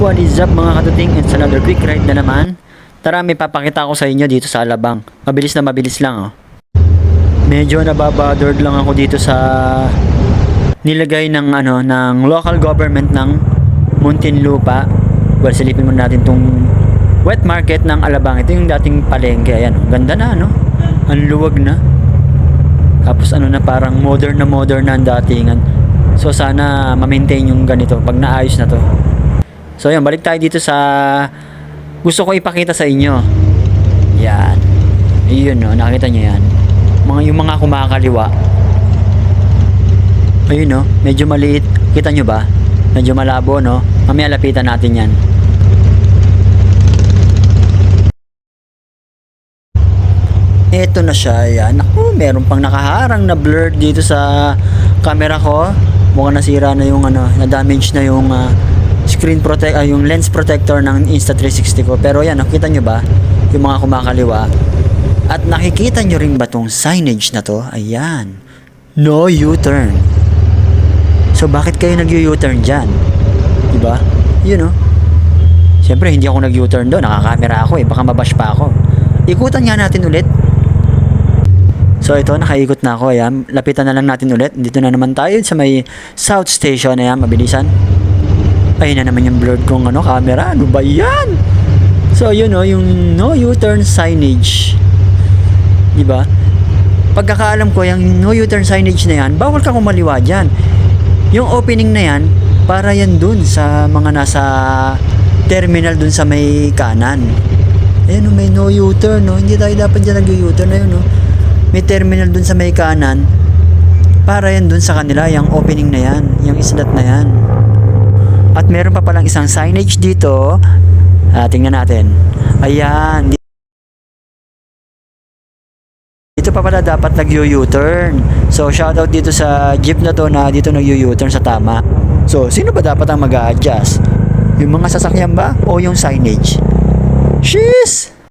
What is up mga katuting? It's another quick ride na naman. Tara, may papakita ko sa inyo dito sa Alabang. Mabilis na mabilis lang oh. Medyo nababothered lang ako dito sa nilagay ng ano ng local government ng Muntinlupa. Well, silipin muna natin tong wet market ng Alabang. Ito yung dating palengke. Ayan, oh. ganda na no. Ang luwag na. Tapos ano na parang modern na modern na ang datingan. So sana ma-maintain yung ganito pag naayos na to. So yun, balik tayo dito sa gusto ko ipakita sa inyo. Yan. Ayun no, nakita nyo yan. Mga, yung mga kumakaliwa. Ayun no, medyo maliit. Kita nyo ba? Medyo malabo no. Mamaya lapitan natin yan. Ito na siya, yan. Naku, meron pang nakaharang na blurred dito sa camera ko. Mukhang nasira na yung ano, na-damage na yung ah, screen protect, ah, yung lens protector ng Insta360 ko. Pero yan, nakita nyo ba? Yung mga kumakaliwa. At nakikita nyo rin ba tong signage na to? Ayan. No U-turn. So bakit kayo nag-U-turn dyan? Diba? Yun oh. Siyempre, hindi ako nag-U-turn doon. Nakakamera ako eh. Baka mabash pa ako. Ikutan nga natin ulit. So ito, nakaikot na ako. Ayan. Lapitan na lang natin ulit. Dito na naman tayo sa may South Station. Ayan, mabilisan. Ayun na naman yung blurred kong ano, camera. Ano ba yan? So yun oh, yung no U-turn signage. Di ba? Pagkakaalam ko, yung no U-turn signage na yan, bawal ka kumaliwa dyan. Yung opening na yan, para yan dun sa mga nasa terminal dun sa may kanan. Ayun, oh, may no U-turn, no? Hindi tayo dapat dyan nag-U-turn. Ayun, no? May terminal dun sa may kanan. Para yan dun sa kanila, yung opening na yan. Yung islat na yan. At meron pa palang isang signage dito. Ah, tingnan natin. Ayan. Dito pa pala dapat nag-U-turn. So, shoutout dito sa jeep na to na dito nag-U-turn sa tama. So, sino ba dapat ang mag adjust Yung mga sasakyan ba o yung signage? Sheesh!